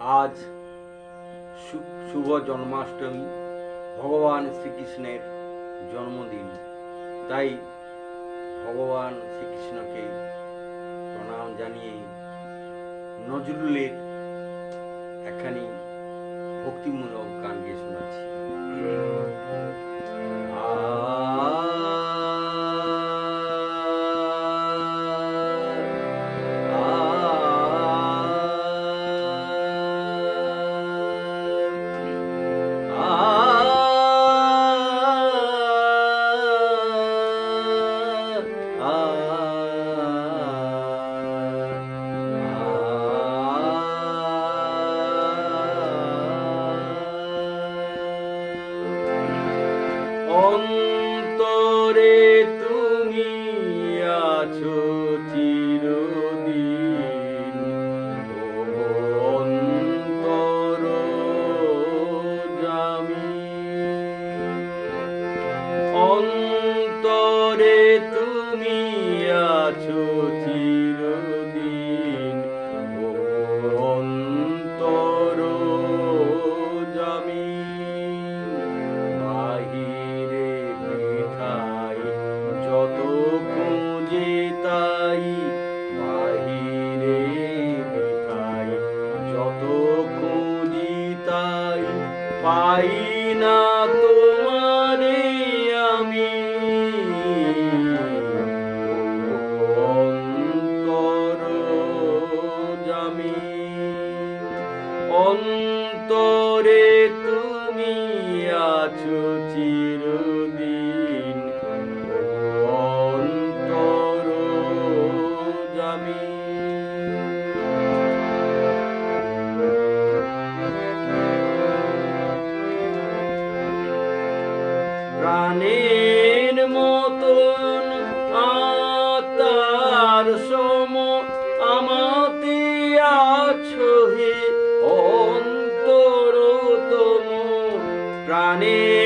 আজ শুভ জন্মাষ্টমী, ভগবান শ্রীকৃষ্ণের জন্মদিন। তাই ভগবান শ্রীকৃষ্ণকে প্রণাম জানিয়ে নজরুলের একখানি ভক্তিমূলক গানকে শোনাচ্ছি। চাই না তোমারে আমি। অন্তর জামি। অন্তরে তুমি আছো চিরদিন। অন্তর জামি। Rani.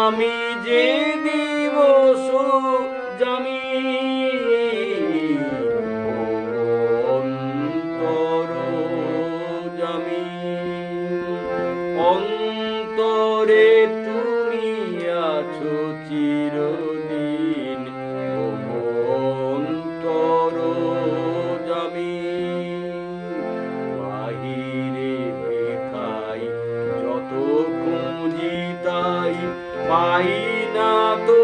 আমি যে দিবস জামি পাই না তোমারে